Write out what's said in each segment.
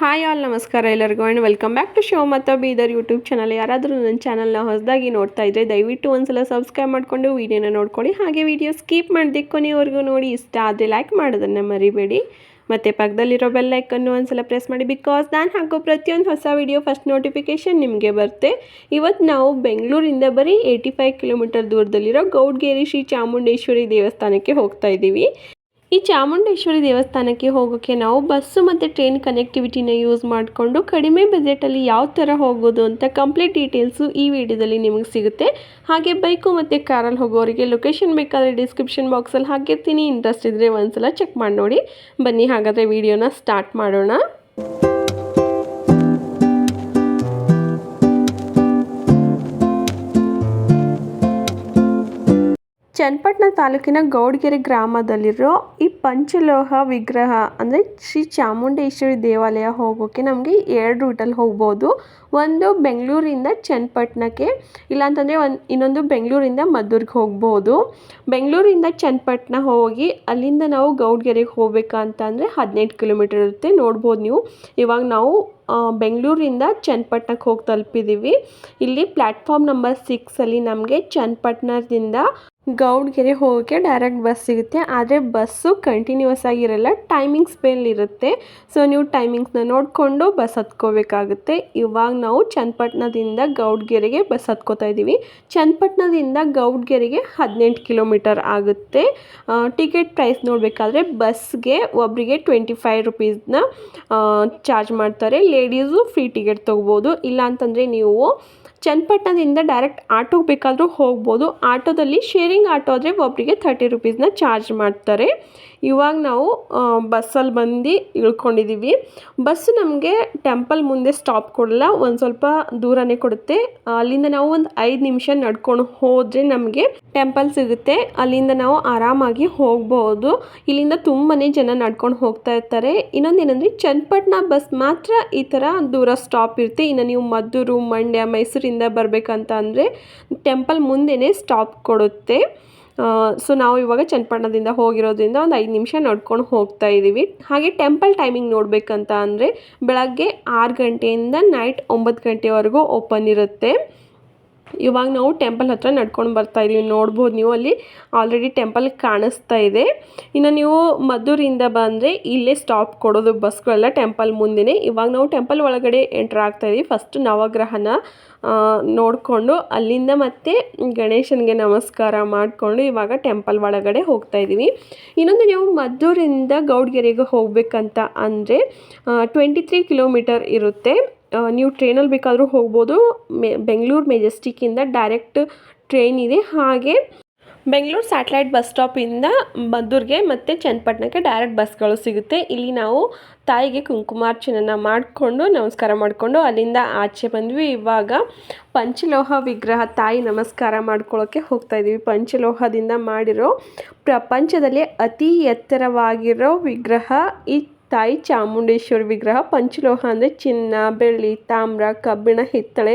Hi all, ನಮಸ್ಕಾರ ಎಲ್ಲರಿಗೂ and welcome back to show ಮತ್ತು ಬೀದರ್ ಯೂಟ್ಯೂಬ್ ಚಾನಲ್ ಯಾರಾದರೂ ನನ್ನ ಚಾನಲ್ನ ಹೊಸದಾಗಿ ನೋಡ್ತಾ ಇದ್ದರೆ ದಯವಿಟ್ಟು ಒಂದ್ಸಲ ಸಬ್ಸ್ಕ್ರೈಬ್ ಮಾಡಿಕೊಂಡು ವೀಡಿಯೋನ ನೋಡ್ಕೊಳ್ಳಿ. ಹಾಗೆ ವೀಡಿಯೋ ಸ್ಕಿಪ್ ಮಾಡಿದೆ ಕೊನೆಯವರೆಗೂ ನೋಡಿ ಇಷ್ಟ ಆದರೆ ಲೈಕ್ ಮಾಡೋದನ್ನು ಮರಿಬೇಡಿ. ಮತ್ತು ಪಕ್ಕದಲ್ಲಿರೋ ಬೆಲ್ ಒಂದು ಒಂದ್ಸಲ ಪ್ರೆಸ್ ಮಾಡಿ ಬಿಕಾಸ್ ನಾನು ಹಾಕೋ ಪ್ರತಿಯೊಂದು ಹೊಸ ವೀಡಿಯೋ ಫಸ್ಟ್ ನೋಟಿಫಿಕೇಷನ್ ನಿಮಗೆ ಬರುತ್ತೆ. ಇವತ್ತು ನಾವು ಬೆಂಗಳೂರಿಂದ ಬರೀ ಏಯ್ಟಿ ಫೈವ್ ಕಿಲೋಮೀಟರ್ ದೂರದಲ್ಲಿರೋ ಗೌಡ್ಗೇರಿ ಶ್ರೀ ಚಾಮುಂಡೇಶ್ವರಿ ದೇವಸ್ಥಾನಕ್ಕೆ ಹೋಗ್ತಾ ಇದ್ದೀವಿ. ಈ ಚಾಮುಂಡೇಶ್ವರಿ ದೇವಸ್ಥಾನಕ್ಕೆ ಹೋಗೋಕ್ಕೆ ನಾವು ಬಸ್ಸು ಮತ್ತು ಟ್ರೈನ್ ಕನೆಕ್ಟಿವಿಟಿನ ಯೂಸ್ ಮಾಡಿಕೊಂಡು ಕಡಿಮೆ ಬಜೆಟಲ್ಲಿ ಯಾವ ಥರ ಹೋಗೋದು ಅಂತ ಕಂಪ್ಲೀಟ್ ಡೀಟೇಲ್ಸು ಈ ವಿಡಿಯೋದಲ್ಲಿ ನಿಮಗೆ ಸಿಗುತ್ತೆ. ಹಾಗೆ ಬೈಕು ಮತ್ತು ಕಾರಲ್ಲಿ ಹೋಗೋರಿಗೆ ಲೊಕೇಶನ್ ಬೇಕಾದರೆ ಡಿಸ್ಕ್ರಿಪ್ಷನ್ ಬಾಕ್ಸಲ್ಲಿ ಹಾಕಿರ್ತೀನಿ. ಇಂಟ್ರೆಸ್ಟ್ ಇದ್ದರೆ ಒಂದ್ಸಲ ಚೆಕ್ ಮಾಡಿ ನೋಡಿ. ಬನ್ನಿ ಹಾಗಾದರೆ ವಿಡಿಯೋನ ಸ್ಟಾರ್ಟ್ ಮಾಡೋಣ. ಚನ್ನಪಟ್ಟಣ ತಾಲೂಕಿನ ಗೌಡಗೆರೆ ಗ್ರಾಮದಲ್ಲಿರೋ ಈ ಪಂಚಲೋಹ ವಿಗ್ರಹ, ಅಂದರೆ ಶ್ರೀ ಚಾಮುಂಡೇಶ್ವರಿ ದೇವಾಲಯ ಹೋಗೋಕ್ಕೆ ನಮಗೆ ಎರಡು ರೂಟಲ್ಲಿ ಹೋಗ್ಬೋದು. ಒಂದು ಬೆಂಗಳೂರಿಂದ ಚನ್ನಪಟ್ಟಣಕ್ಕೆ, ಇಲ್ಲಾಂತಂದರೆ ಒಂದು ಇನ್ನೊಂದು ಬೆಂಗಳೂರಿಂದ ಮದ್ದೂರಿಗೆ ಹೋಗ್ಬೋದು. ಬೆಂಗಳೂರಿಂದ ಚನ್ನಪಟ್ಟಣ ಹೋಗಿ ಅಲ್ಲಿಂದ ನಾವು ಗೌಡಗೆರೆಗೆ ಹೋಗ್ಬೇಕಂತಂದರೆ ಹದಿನೆಂಟು ಕಿಲೋಮೀಟರ್ ಇರುತ್ತೆ. ನೋಡ್ಬೋದು ನೀವು. ಇವಾಗ ನಾವು ಬೆಂಗಳೂರಿಂದ ಚನ್ನಪಟ್ಟಣಕ್ಕೆ ಹೋಗಿ ತಲುಪಿದ್ದೀವಿ ಇಲ್ಲಿ ಪ್ಲ್ಯಾಟ್ಫಾರ್ಮ್ ನಂಬರ್ ಸಿಕ್ಸಲ್ಲಿ ನಮಗೆ ಚನ್ನಪಟ್ಟಣದಿಂದ ಗೌಡ್ಗೆರೆ ಹೋಗೋಕ್ಕೆ ಡೈರೆಕ್ಟ್ ಬಸ್ ಸಿಗುತ್ತೆ. ಆದರೆ ಬಸ್ಸು ಕಂಟಿನ್ಯೂಸ್ ಆಗಿರಲ್ಲ ಟೈಮಿಂಗ್ಸ್ ಇರುತ್ತೆ ಸೊ ನೀವು ಟೈಮಿಂಗ್ಸ್ನ ನೋಡಿಕೊಂಡು ಬಸ್ ಹತ್ಕೋಬೇಕಾಗುತ್ತೆ. ಇವಾಗ ನಾವು ಚನ್ನಪಟ್ಟಣದಿಂದ ಗೌಡ್ಗೆರೆಗೆ ಬಸ್ ಹತ್ಕೋತಾ ಇದ್ದೀವಿ. ಚನ್ನಪಟ್ಟಣದಿಂದ ಗೌಡ್ಗೆರೆಗೆ ಹದಿನೆಂಟು ಕಿಲೋಮೀಟರ್ ಆಗುತ್ತೆ. ಟಿಕೆಟ್ ಪ್ರೈಸ್ ನೋಡಬೇಕಾದ್ರೆ ಬಸ್ಗೆ ಒಬ್ಬರಿಗೆ ಟ್ವೆಂಟಿ ಫೈವ್ ರುಪೀಸ್ನ ಚಾರ್ಜ್ ಮಾಡ್ತಾರೆ. ಲೇಡೀಸು ಫ್ರೀ ಟಿಕೆಟ್ ತೊಗೋಬೋದು. ಇಲ್ಲ ಅಂತಂದರೆ ನೀವು ಚನ್ನಪಟ್ಟಣದಿಂದ ಡೈರೆಕ್ಟ್ ಆಟೋಗೆ ಬೇಕಾದರೂ ಹೋಗ್ಬೋದು. ಆಟೋದಲ್ಲಿ ಶೇರಿಂಗ್ ಆಟೋ ಆದರೆ ಒಬ್ಬರಿಗೆ ಥರ್ಟಿ ರುಪೀಸ್ನ ಚಾರ್ಜ್ ಮಾಡ್ತಾರೆ. ಇವಾಗ ನಾವು ಬಸ್ಸಲ್ಲಿ ಬಂದು ಇಳ್ಕೊಂಡಿದ್ದೀವಿ. ಬಸ್ಸು ನಮಗೆ ಟೆಂಪಲ್ ಮುಂದೆ ಸ್ಟಾಪ್ ಕೊಡಲ್ಲ, ಒಂದು ಸ್ವಲ್ಪ ದೂರನೇ ಕೊಡುತ್ತೆ. ಅಲ್ಲಿಂದ ನಾವು ಒಂದು ಐದು ನಿಮಿಷ ನಡ್ಕೊಂಡು ಹೋದರೆ ನಮಗೆ ಟೆಂಪಲ್ ಸಿಗುತ್ತೆ. ಅಲ್ಲಿಂದ ನಾವು ಆರಾಮಾಗಿ ಹೋಗ್ಬೋದು. ಇಲ್ಲಿಂದ ತುಂಬಾ ಜನ ನಡ್ಕೊಂಡು ಹೋಗ್ತಾ ಇರ್ತಾರೆ. ಇನ್ನೊಂದೇನೆಂದರೆ ಚನ್ನಪಟ್ಟಣ ಬಸ್ ಮಾತ್ರ ಈ ಥರ ದೂರ ಸ್ಟಾಪ್ ಇರುತ್ತೆ. ಇನ್ನು ನೀವು ಮದ್ದೂರು, ಮಂಡ್ಯ, ಮೈಸೂರಿಂದ ಬರಬೇಕಂತ ಅಂದರೆ ಟೆಂಪಲ್ ಮುಂದೆಯೇ ಸ್ಟಾಪ್ ಕೊಡುತ್ತೆ. ಸೊ ನಾವು ಇವಾಗ ಚನ್ನಪಟ್ಟಣದಿಂದ ಹೋಗಿರೋದ್ರಿಂದ ಒಂದು ಐದು ನಿಮಿಷ ನಡ್ಕೊಂಡು ಹೋಗ್ತಾ ಇದ್ದೀವಿ ಹಾಗೆ ಟೆಂಪಲ್ ಟೈಮಿಂಗ್ ನೋಡಬೇಕಂತ ಅಂದರೆ ಬೆಳಗ್ಗೆ ಆರು ಗಂಟೆಯಿಂದ ನೈಟ್ ಒಂಬತ್ತು ಗಂಟೆವರೆಗೂ ಓಪನ್ ಇರುತ್ತೆ. ಇವಾಗ ನಾವು ಟೆಂಪಲ್ ಹತ್ರ ನಡ್ಕೊಂಡು ಬರ್ತಾ ಇದ್ದೀವಿ ನೋಡ್ಬೋದು ನೀವು ಅಲ್ಲಿ ಆಲ್ರೆಡಿ ಟೆಂಪಲ್ ಕಾಣಿಸ್ತಾ ಇದೆ. ಇನ್ನು ನೀವು ಮದ್ದೂರಿಂದ ಬಂದರೆ ಇಲ್ಲೇ ಸ್ಟಾಪ್ ಕೊಡೋದು ಬಸ್ಗಳೆಲ್ಲ ಟೆಂಪಲ್ ಮುಂದೆನೇ. ಇವಾಗ ನಾವು ಟೆಂಪಲ್ ಒಳಗಡೆ ಎಂಟ್ರ್ ಆಗ್ತಾ ಇದ್ದೀವಿ ಫಸ್ಟ್ ನವಗ್ರಹನ ನೋಡಿಕೊಂಡು ಅಲ್ಲಿಂದ ಮತ್ತೆ ಗಣೇಶನಿಗೆ ನಮಸ್ಕಾರ ಮಾಡಿಕೊಂಡು ಇವಾಗ ಟೆಂಪಲ್ ಒಳಗಡೆ ಹೋಗ್ತಾ ಇದ್ದೀವಿ. ಇನ್ನೊಂದು ನೀವು ಮದ್ದೂರಿಂದ ಗೌಡ್ಗೆರೆಗೆ ಹೋಗಬೇಕಂತ ಅಂದರೆ ಟ್ವೆಂಟಿ ತ್ರೀ ಕಿಲೋಮೀಟರ್ ಇರುತ್ತೆ. ನೀವು ಟ್ರೈನಲ್ಲಿ ಬೇಕಾದರೂ ಹೋಗ್ಬೋದು. ಮೆ, ಬೆಂಗಳೂರು ಮೆಜೆಸ್ಟಿಕ್ಕಿಂದ ಡೈರೆಕ್ಟ್ ಟ್ರೈನ್ ಇದೆ. ಹಾಗೆ ಬೆಂಗಳೂರು ಸ್ಯಾಟಲೈಟ್ ಬಸ್ ಸ್ಟಾಪಿಂದ ಮದ್ದೂರಿಗೆ ಮತ್ತು ಚನ್ನಪಟ್ಟಣಕ್ಕೆ ಡೈರೆಕ್ಟ್ ಬಸ್ಗಳು ಸಿಗುತ್ತೆ. ಇಲ್ಲಿ ನಾವು ತಾಯಿಗೆ ಕುಂಕುಮಾರ್ಚನೆಯನ್ನು ಮಾಡಿಕೊಂಡು ನಮಸ್ಕಾರ ಮಾಡಿಕೊಂಡು ಅಲ್ಲಿಂದ ಆಚೆ ಬಂದ್ವಿ. ಇವಾಗ ಪಂಚಲೋಹ ವಿಗ್ರಹ ತಾಯಿ ನಮಸ್ಕಾರ ಮಾಡ್ಕೊಳ್ಳೋಕ್ಕೆ ಹೋಗ್ತಾ ಇದ್ದೀವಿ. ಪಂಚಲೋಹದಿಂದ ಮಾಡಿರೋ ಪ್ರಪಂಚದಲ್ಲಿ ಅತಿ ಎತ್ತರವಾಗಿರೋ ವಿಗ್ರಹ ಈ ತಾಯಿ ಚಾಮುಂಡೇಶ್ವರಿ ವಿಗ್ರಹ ಪಂಚಲೋಹ ಅಂದರೆ ಚಿನ್ನ, ಬೆಳ್ಳಿ, ತಾಮ್ರ, ಕಬ್ಬಿಣ, ಹಿತ್ತಳೆ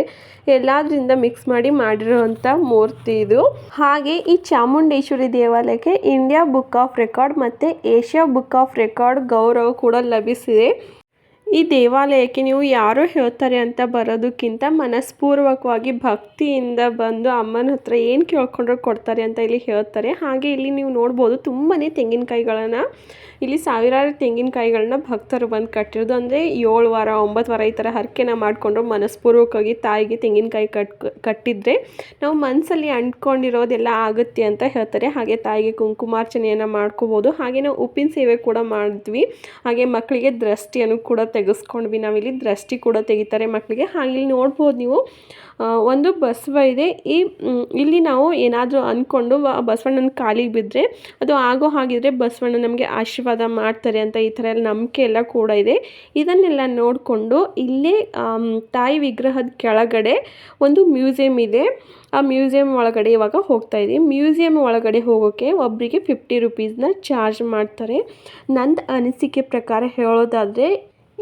ಎಲ್ಲದರಿಂದ ಮಿಕ್ಸ್ ಮಾಡಿ ಮಾಡಿರುವಂಥ ಮೂರ್ತಿ ಇದು. ಹಾಗೆ ಈ ಚಾಮುಂಡೇಶ್ವರಿ ದೇವಾಲಯಕ್ಕೆ ಇಂಡಿಯಾ ಬುಕ್ ಆಫ್ ರೆಕಾರ್ಡ್ ಮತ್ತು ಏಷ್ಯಾ ಬುಕ್ ಆಫ್ ರೆಕಾರ್ಡ್ ಗೌರವ ಕೂಡ ಲಭಿಸಿದೆ. ಈ ದೇವಾಲಯಕ್ಕೆ ನೀವು ಯಾರೋ ಹೇಳ್ತಾರೆ ಅಂತ ಬರೋದಕ್ಕಿಂತ ಮನಸ್ಪೂರ್ವಕವಾಗಿ ಭಕ್ತಿಯಿಂದ ಬಂದು ಅಮ್ಮನ ಹತ್ರ ಏನು ಕೇಳ್ಕೊಂಡ್ರೆ ಕೊಡ್ತಾರೆ ಅಂತ ಇಲ್ಲಿ ಹೇಳ್ತಾರೆ. ಹಾಗೆ ಇಲ್ಲಿ ನೀವು ನೋಡ್ಬೋದು ತುಂಬಾ ತೆಂಗಿನಕಾಯಿಗಳನ್ನು, ಇಲ್ಲಿ ಸಾವಿರಾರು ತೆಂಗಿನಕಾಯಿಗಳನ್ನ ಭಕ್ತರು ಬಂದು ಕಟ್ಟಿರೋದು. ಅಂದರೆ ಏಳು ವಾರ, ಒಂಬತ್ತು ವಾರ ಈ ಥರ ಹರಕೆನ ಮಾಡಿಕೊಂಡು ಮನಸ್ಪೂರ್ವಕವಾಗಿ ತಾಯಿಗೆ ತೆಂಗಿನಕಾಯಿ ಕಟ್, ಕಟ್ಟಿದರೆ ನಾವು ಮನಸ್ಸಲ್ಲಿ ಅಂಟ್ಕೊಂಡಿರೋದೆಲ್ಲ ಆಗುತ್ತೆ ಅಂತ ಹೇಳ್ತಾರೆ. ಹಾಗೆ ತಾಯಿಗೆ ಕುಂಕುಮಾರ್ಚನೆಯನ್ನು ಮಾಡ್ಕೋಬೋದು. ಹಾಗೆ ನಾವು ಉಪ್ಪಿನ ಸೇವೆ ಕೂಡ ಮಾಡಿದ್ವಿ. ಹಾಗೆ ಮಕ್ಕಳಿಗೆ ದೃಷ್ಟಿಯನ್ನು ಕೂಡ ತೆಗೆಸ್ಕೊಂಡ್ವಿ ನಾವಿಲ್ಲಿ ದೃಷ್ಟಿ ಕೂಡ ತೆಗಿತಾರೆ ಮಕ್ಕಳಿಗೆ. ಹಾಗೆ ಇಲ್ಲಿ ನೋಡ್ಬೋದು ನೀವು ಒಂದು ಬಸವ ಇದೆ. ಈ ಇಲ್ಲಿ ನಾವು ಏನಾದರೂ ಅಂದ್ಕೊಂಡು ಬಸವಣ್ಣನ ಕಾಲಿಗೆ ಬಿದ್ದರೆ ಅದು ಆಗೋ ಹಾಗಿದ್ರೆ ಬಸವಣ್ಣ ನಮಗೆ ಆಶೀರ್ವಾದ ಮಾಡ್ತಾರೆ ಅಂತ ಈ ಥರ ಎಲ್ಲ ನಂಬಿಕೆ ಎಲ್ಲ ಕೂಡ ಇದೆ. ಇದನ್ನೆಲ್ಲ ನೋಡಿಕೊಂಡು ಇಲ್ಲೇ ತಾಯಿ ವಿಗ್ರಹದ ಕೆಳಗಡೆ ಒಂದು ಮ್ಯೂಸಿಯಂ ಇದೆ. ಆ ಮ್ಯೂಸಿಯಂ ಒಳಗಡೆ ಇವಾಗ ಹೋಗ್ತಾ ಇದ್ದೀವಿ ಮ್ಯೂಸಿಯಂ ಒಳಗಡೆ ಹೋಗೋಕ್ಕೆ ಒಬ್ಬರಿಗೆ ಫಿಫ್ಟಿ ರುಪೀಸ್ನ ಚಾರ್ಜ್ ಮಾಡ್ತಾರೆ. ನಂದು ಅನಿಸಿಕೆ ಪ್ರಕಾರ ಹೇಳೋದಾದರೆ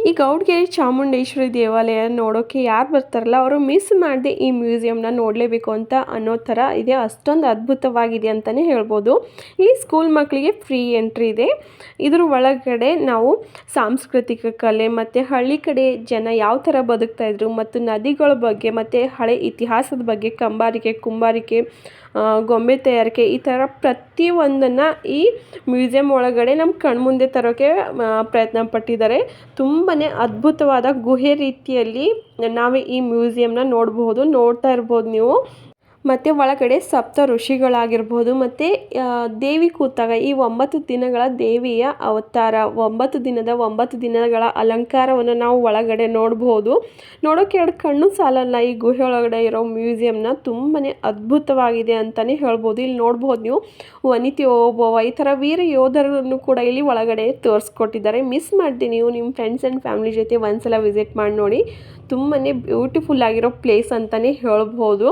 ಈ ಗೌಡ್ಗೆರೆ ಚಾಮುಂಡೇಶ್ವರಿ ದೇವಾಲಯ ನೋಡೋಕ್ಕೆ ಯಾರು ಬರ್ತಾರಲ್ಲ, ಅವರು ಮಿಸ್ ಮಾಡದೆ ಈ ಮ್ಯೂಸಿಯಂನ ನೋಡಲೇಬೇಕು ಅಂತ ಅನ್ನೋ ಥರ ಇದೆ. ಅಷ್ಟೊಂದು ಅದ್ಭುತವಾಗಿದೆ ಅಂತಲೇ ಹೇಳ್ಬೋದು. ಈ ಸ್ಕೂಲ್ ಮಕ್ಕಳಿಗೆ ಫ್ರೀ ಎಂಟ್ರಿ ಇದೆ. ಇದ್ರ ಒಳಗಡೆ ನಾವು ಸಾಂಸ್ಕೃತಿಕ ಕಲೆ ಮತ್ತು ಹಳ್ಳಿ ಕಡೆ ಜನ ಯಾವ ಥರ ಬದುಕ್ತಾಯಿದ್ರು ಮತ್ತು ನದಿಗಳ ಬಗ್ಗೆ ಮತ್ತು ಹಳೆ ಇತಿಹಾಸದ ಬಗ್ಗೆ ಕಂಬಾರಿಕೆ, ಕುಂಬಾರಿಕೆ ಗೊಂಬೆ ತಯಾರಿಕೆ ಈ ಥರ ಪ್ರತಿಯೊಂದನ್ನು ಈ ಮ್ಯೂಸಿಯಂ ಒಳಗಡೆ ನಮ್ಮ ಕಣ್ಮುಂದೆ ತರೋಕ್ಕೆ ಪ್ರಯತ್ನ ಪಟ್ಟಿದ್ದಾರೆ. ತುಂಬಾ ಅದ್ಭುತವಾದ ಗುಹೆ ರೀತಿಯಲ್ಲಿ ನಾವು ಈ ಮ್ಯೂಸಿಯಂನ ನೋಡಬಹುದು, ನೋಡ್ತಾ ಇರ್ಬೋದು ನೀವು. ಮತ್ತು ಒಳಗಡೆ ಸಪ್ತ ಋಷಿಗಳಾಗಿರ್ಬೋದು, ಮತ್ತು ದೇವಿ ಕೂತಾಗ ಈ ಒಂಬತ್ತು ದಿನಗಳ ದೇವಿಯ ಅವತಾರ, ಒಂಬತ್ತು ದಿನದ ಒಂಬತ್ತು ದಿನಗಳ ಅಲಂಕಾರವನ್ನು ನಾವು ಒಳಗಡೆ ನೋಡ್ಬೋದು. ನೋಡೋಕೆ ಎರಡು ಕಣ್ಣು ಸಾಲಲ್ಲ, ಈ ಗುಹೆ ಒಳಗಡೆ ಇರೋ ಮ್ಯೂಸಿಯಂನ ತುಂಬಾ ಅದ್ಭುತವಾಗಿದೆ ಅಂತಲೇ ಹೇಳ್ಬೋದು. ಇಲ್ಲಿ ನೋಡ್ಬೋದು ನೀವು, ವನಿತಿ ಓಬವ್ವ, ಈ ಥರ ವೀರ ಯೋಧರನ್ನು ಕೂಡ ಇಲ್ಲಿ ಒಳಗಡೆ ತೋರಿಸ್ಕೊಟ್ಟಿದ್ದಾರೆ. ಮಿಸ್ ಮಾಡಿದೆ ನೀವು ನಿಮ್ಮ ಫ್ರೆಂಡ್ಸ್ ಆ್ಯಂಡ್ ಫ್ಯಾಮಿಲಿ ಜೊತೆ ಒಂದ್ಸಲ ವಿಸಿಟ್ ಮಾಡಿ ನೋಡಿ. ತುಂಬಾ ಬ್ಯೂಟಿಫುಲ್ ಆಗಿರೋ ಪ್ಲೇಸ್ ಅಂತಲೇ ಹೇಳ್ಬೋದು.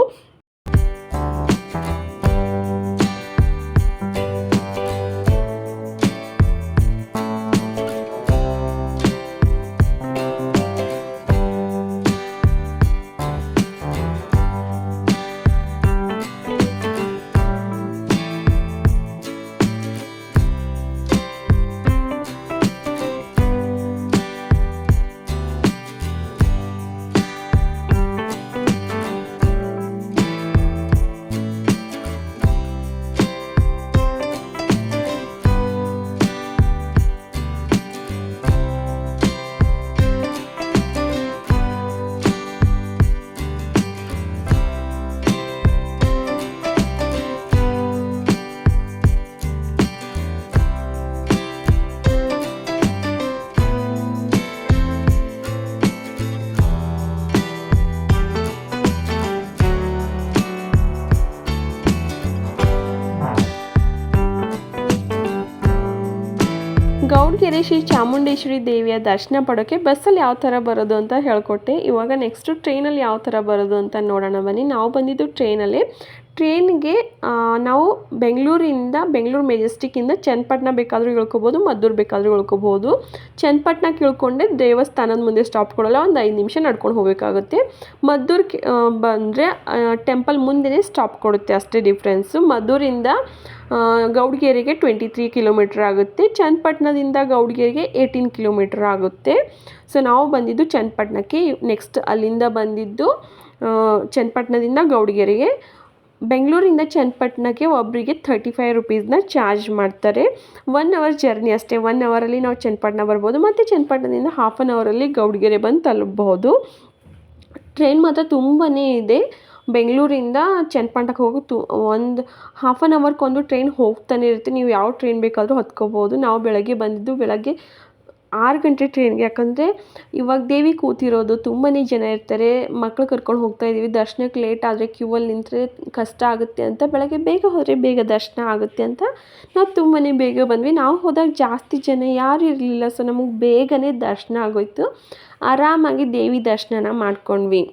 ಗೌಡ್ಗೆರೆ ಶ್ರೀ ಚಾಮುಂಡೇಶ್ವರಿ ದೇವಿಯ ದರ್ಶನ ಪಡೋಕ್ಕೆ ಬಸ್ಸಲ್ಲಿ ಯಾವ ಥರ ಬರೋದು ಅಂತ ಹೇಳ್ಕೊಟ್ಟೆ. ಇವಾಗ ನೆಕ್ಸ್ಟು ಟ್ರೈನಲ್ಲಿ ಯಾವ ಥರ ಬರೋದು ಅಂತ ನೋಡೋಣ ಬನ್ನಿ. ನಾವು ಬಂದಿದ್ದು ಟ್ರೈನಲ್ಲೇ ಟ್ರೈನ್ಗೆ ನಾವು ಬೆಂಗಳೂರಿಂದ, ಬೆಂಗಳೂರು ಮೆಜೆಸ್ಟಿಕ್ಕಿಂದ ಚನ್ನಪಟ್ಟಣ ಬೇಕಾದರೂ ಇಳ್ಕೊಬೋದು ಮದ್ದೂರು ಬೇಕಾದರೂ ಇಳ್ಕೊಬೋದು ಚನ್ನಪಟ್ಟಣ ಇಳ್ಕೊಂಡೆ ದೇವಸ್ಥಾನದ ಮುಂದೆ ಸ್ಟಾಪ್ ಕೊಡಲ್ಲ, ಒಂದು ಐದು ನಿಮಿಷ ನಡ್ಕೊಂಡು ಹೋಗಬೇಕಾಗುತ್ತೆ. ಮದ್ದೂರ್ಗೆ ಬಂದರೆ ಟೆಂಪಲ್ ಮುಂದೆನೇ ಸ್ಟಾಪ್ ಕೊಡುತ್ತೆ ಅಷ್ಟೇ ಡಿಫ್ರೆನ್ಸು ಮದ್ದೂರಿಂದ ಗೌಡಗೇರಿಗೆ ಟ್ವೆಂಟಿ ತ್ರೀ ಕಿಲೋಮೀಟ್ರ್ ಆಗುತ್ತೆ. ಚನ್ನಪಟ್ಟಣದಿಂದ ಗೌಡಗೇರಿಗೆ ಏಯ್ಟೀನ್ ಕಿಲೋಮೀಟ್ರ್ ಆಗುತ್ತೆ. ಸೊ ನಾವು ಬಂದಿದ್ದು ಚನ್ನಪಟ್ಟಣಕ್ಕೆ ನೆಕ್ಸ್ಟ್ ಅಲ್ಲಿಂದ ಬಂದಿದ್ದು ಚನ್ನಪಟ್ಟಣದಿಂದ ಗೌಡ್ಗೆರೆಗೆ. ಬೆಂಗಳೂರಿಂದ ಚನ್ನಪಟ್ಟಣಕ್ಕೆ ಒಬ್ಬರಿಗೆ ಥರ್ಟಿ ಫೈವ್ ರುಪೀಸ್ನ ಚಾರ್ಜ್ ಮಾಡ್ತಾರೆ. ಒನ್ ಅವರ್ ಜರ್ನಿ ಅಷ್ಟೇ. ಒನ್ ಅವರಲ್ಲಿ ನಾವು ಚನ್ನಪಟ್ಟಣ ಬರ್ಬೋದು. ಮತ್ತು ಚನ್ನಪಟ್ಟಣದಿಂದ ಹಾಫ್ ಆನ್ ಅವರಲ್ಲಿ ಗೌಡ್ಗೆರೆ ಬಂದು ತಲುಪಬಹುದು. ಟ್ರೈನ್ ಮಾತ್ರ ತುಂಬಾ ಇದೆ. ಬೆಂಗಳೂರಿಂದ ಚನ್ನಪಟ್ಟಣಕ್ಕೆ ಹೋಗಿ ತು ಒಂದು ಹಾಫ್ ಆನ್ ಅವರ್ಗೊಂದು ಟ್ರೈನ್ ಹೋಗ್ತಾನೆ ಇರುತ್ತೆ. ನೀವು ಯಾವ ಟ್ರೈನ್ ಬೇಕಾದರೂ ಹತ್ಕೋಬೋದು. ನಾವು ಬೆಳಗ್ಗೆ ಬಂದಿದ್ದು ಬೆಳಗ್ಗೆ ಆರು ಗಂಟೆ ಟ್ರೈನ್ಗೆ. ಯಾಕಂದರೆ ಇವಾಗ ದೇವಿ ಕೂತಿರೋದು ತುಂಬಾ ಜನ ಇರ್ತಾರೆ, ಮಕ್ಳು ಕರ್ಕೊಂಡು ಹೋಗ್ತಾ ಇದ್ದೀವಿ ದರ್ಶನಕ್ಕೆ ಲೇಟ್ ಆದರೆ ಕ್ಯೂವಲ್ಲಿ ನಿಂತರೆ ಕಷ್ಟ ಆಗುತ್ತೆ ಅಂತ ಬೆಳಗ್ಗೆ ಬೇಗ ಹೋದರೆ ಬೇಗ ದರ್ಶನ ಆಗುತ್ತೆ ಅಂತ ನಾವು ತುಂಬಾ ಬೇಗ ಬಂದ್ವಿ. ನಾವು ಹೋದಾಗ ಜಾಸ್ತಿ ಜನ ಯಾರು ಇರಲಿಲ್ಲ ಸೊ ನಮಗೆ ಬೇಗನೆ ದರ್ಶನ ಆಗೋಯ್ತು. ಆರಾಮಾಗಿ ದೇವಿ ದರ್ಶನನ ಮಾಡ್ಕೊಂಡ್ವಿ.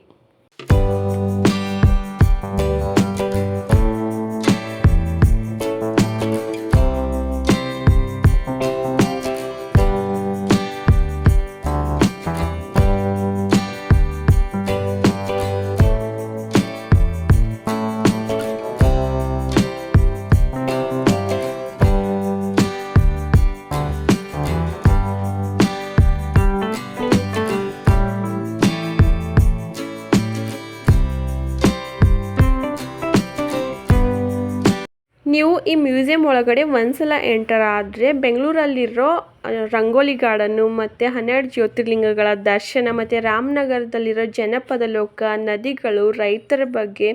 ಮ್ಯೂಸಿಯಂ ಒಳಗಡೆ ಒಂದ್ಸಲ ಎಂಟರ್ ಆದರೆ ಬೆಂಗಳೂರಲ್ಲಿರೋ ರಂಗೋಲಿ ಗಾರ್ಡನ್ನು ಮತ್ತು ಹನ್ನೆರಡು ಜ್ಯೋತಿರ್ಲಿಂಗಗಳ ದರ್ಶನ ಮತ್ತು ರಾಮನಗರದಲ್ಲಿರೋ ಜನಪದ ಲೋಕ, ನದಿಗಳು, ರೈತರ ಬಗ್ಗೆ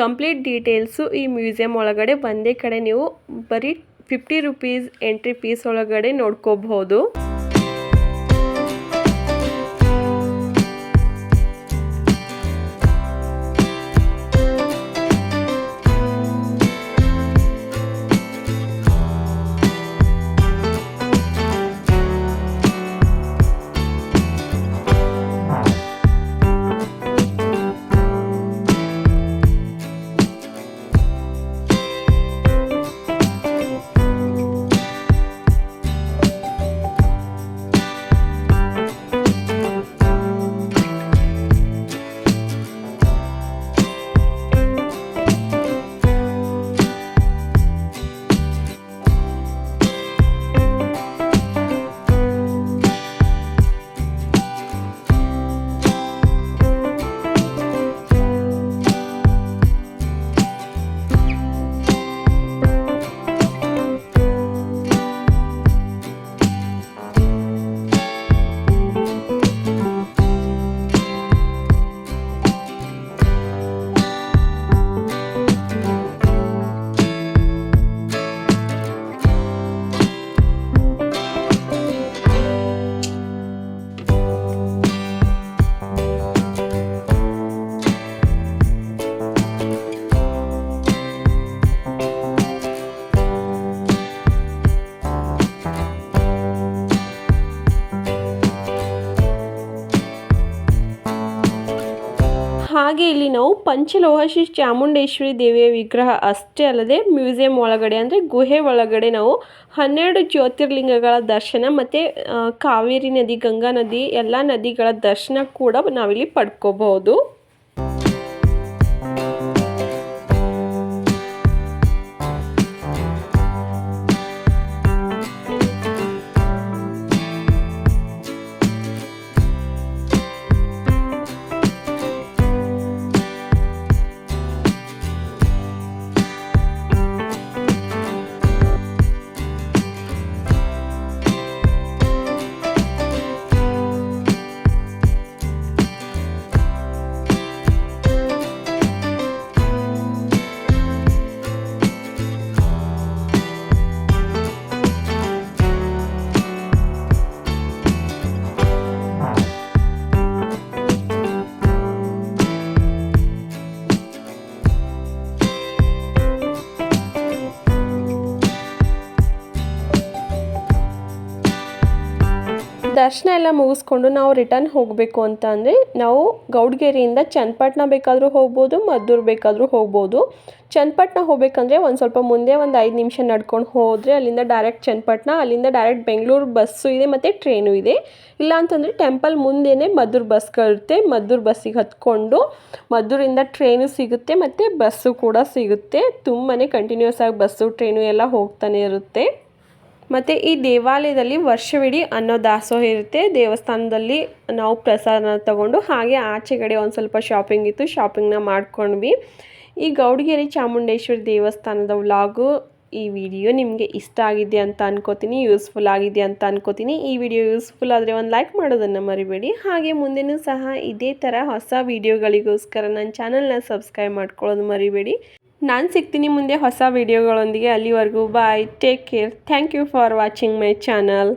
ಕಂಪ್ಲೀಟ್ ಡೀಟೇಲ್ಸು ಈ ಮ್ಯೂಸಿಯಂ ಒಳಗಡೆ ಒಂದೇ ಕಡೆ ನೀವು ಬರೀ ಫಿಫ್ಟಿ ರುಪೀಸ್ ಎಂಟ್ರಿ ಫೀಸ್ ಒಳಗಡೆ ನೋಡ್ಕೋಬಹುದು. ಇಲ್ಲಿ ನಾವು ಪಂಚಲೋಹ ಶ್ರೀ ಚಾಮುಂಡೇಶ್ವರಿ ದೇವಿಯ ವಿಗ್ರಹ ಅಷ್ಟೇ ಅಲ್ಲದೆ ಮ್ಯೂಸಿಯಂ ಒಳಗಡೆ ಅಂದರೆ ಗುಹೆ ಒಳಗಡೆ ನಾವು ಹನ್ನೆರಡು ಜ್ಯೋತಿರ್ಲಿಂಗಗಳ ದರ್ಶನ ಮತ್ತು ಕಾವೇರಿ ನದಿ, ಗಂಗಾ ನದಿ ಎಲ್ಲ ನದಿಗಳ ದರ್ಶನ ಕೂಡ ನಾವಿಲ್ಲಿ ಪಡ್ಕೋಬಹುದು. ದರ್ಶನ ಎಲ್ಲ ಮುಗಿಸ್ಕೊಂಡು ನಾವು ರಿಟರ್ನ್ ಹೋಗಬೇಕು ಅಂತ ಅಂದರೆ ನಾವು ಗೌಡ್ಗೆರೆಯಿಂದ ಚನ್ನಪಟ್ಟಣ ಬೇಕಾದರೂ ಹೋಗ್ಬೋದು, ಮದ್ದೂರು ಬೇಕಾದರೂ ಹೋಗ್ಬೋದು. ಚನ್ನಪಟ್ಟಣ ಹೋಗಬೇಕಂದ್ರೆ ಒಂದು ಸ್ವಲ್ಪ ಮುಂದೆ ಒಂದು ಐದು ನಿಮಿಷ ನಡ್ಕೊಂಡು ಹೋದರೆ ಅಲ್ಲಿಂದ ಡೈರೆಕ್ಟ್ ಚನ್ನಪಟ್ಟಣ, ಅಲ್ಲಿಂದ ಡೈರೆಕ್ಟ್ ಬೆಂಗಳೂರು ಬಸ್ಸು ಇದೆ ಮತ್ತು ಟ್ರೈನು ಇದೆ. ಇಲ್ಲ ಅಂತಂದರೆ ಟೆಂಪಲ್ ಮುಂದೆಯೇ ಮದ್ದೂರು ಬಸ್ಗಳಿರುತ್ತೆ ಮದ್ದೂರು ಬಸ್ಸಿಗೆ ಹತ್ಕೊಂಡು ಮದ್ದೂರಿಂದ ಟ್ರೈನು ಸಿಗುತ್ತೆ ಮತ್ತು ಬಸ್ಸು ಕೂಡ ಸಿಗುತ್ತೆ. ತುಂಬಾ ಕಂಟಿನ್ಯೂಸ್ ಆಗಿ ಬಸ್ಸು ಟ್ರೈನು ಎಲ್ಲ ಹೋಗ್ತಾನೆ ಇರುತ್ತೆ. ಮತ್ತು ಈ ದೇವಾಲಯದಲ್ಲಿ ವರ್ಷವಿಡೀ ಅನ್ನೋ ದಾಸೋಹ ಇರುತ್ತೆ. ದೇವಸ್ಥಾನದಲ್ಲಿ ನಾವು ಪ್ರಸಾದನ ತಗೊಂಡು ಹಾಗೆ ಆಚೆಗಡೆ ಒಂದು ಸ್ವಲ್ಪ ಶಾಪಿಂಗ್ ಇತ್ತು ಶಾಪಿಂಗ್ನ ಮಾಡ್ಕೊಂಡ್ವಿ. ಈ ಗೌಡಗೆರೆ ಚಾಮುಂಡೇಶ್ವರಿ ದೇವಸ್ಥಾನದ ವ್ಲಾಗು ಈ ವಿಡಿಯೋ ನಿಮಗೆ ಇಷ್ಟ ಆಗಿದೆ ಅಂತ ಅನ್ಕೋತೀನಿ ಯೂಸ್ಫುಲ್ ಆಗಿದೆ ಅಂತ ಅನ್ಕೋತೀನಿ. ಈ ವಿಡಿಯೋ ಯೂಸ್ಫುಲ್ ಆದರೆ ಒಂದು ಲೈಕ್ ಮಾಡೋದನ್ನು ಮರಿಬೇಡಿ. ಹಾಗೆ ಮುಂದೆನೂ ಸಹ ಇದೇ ಥರ ಹೊಸ ವಿಡಿಯೋಗಳಿಗೋಸ್ಕರ ನನ್ನ ಚಾನಲ್ನ ಸಬ್ಸ್ಕ್ರೈಬ್ ಮಾಡ್ಕೊಳ್ಳೋದು ಮರಿಬೇಡಿ. ನಾನು ಸಿಗ್ತೀನಿ ಮುಂದೆ ಹೊಸ ವೀಡಿಯೋಗಳೊಂದಿಗೆ ಅಲ್ಲಿವರೆಗೂ bye take care thank you for watching my channel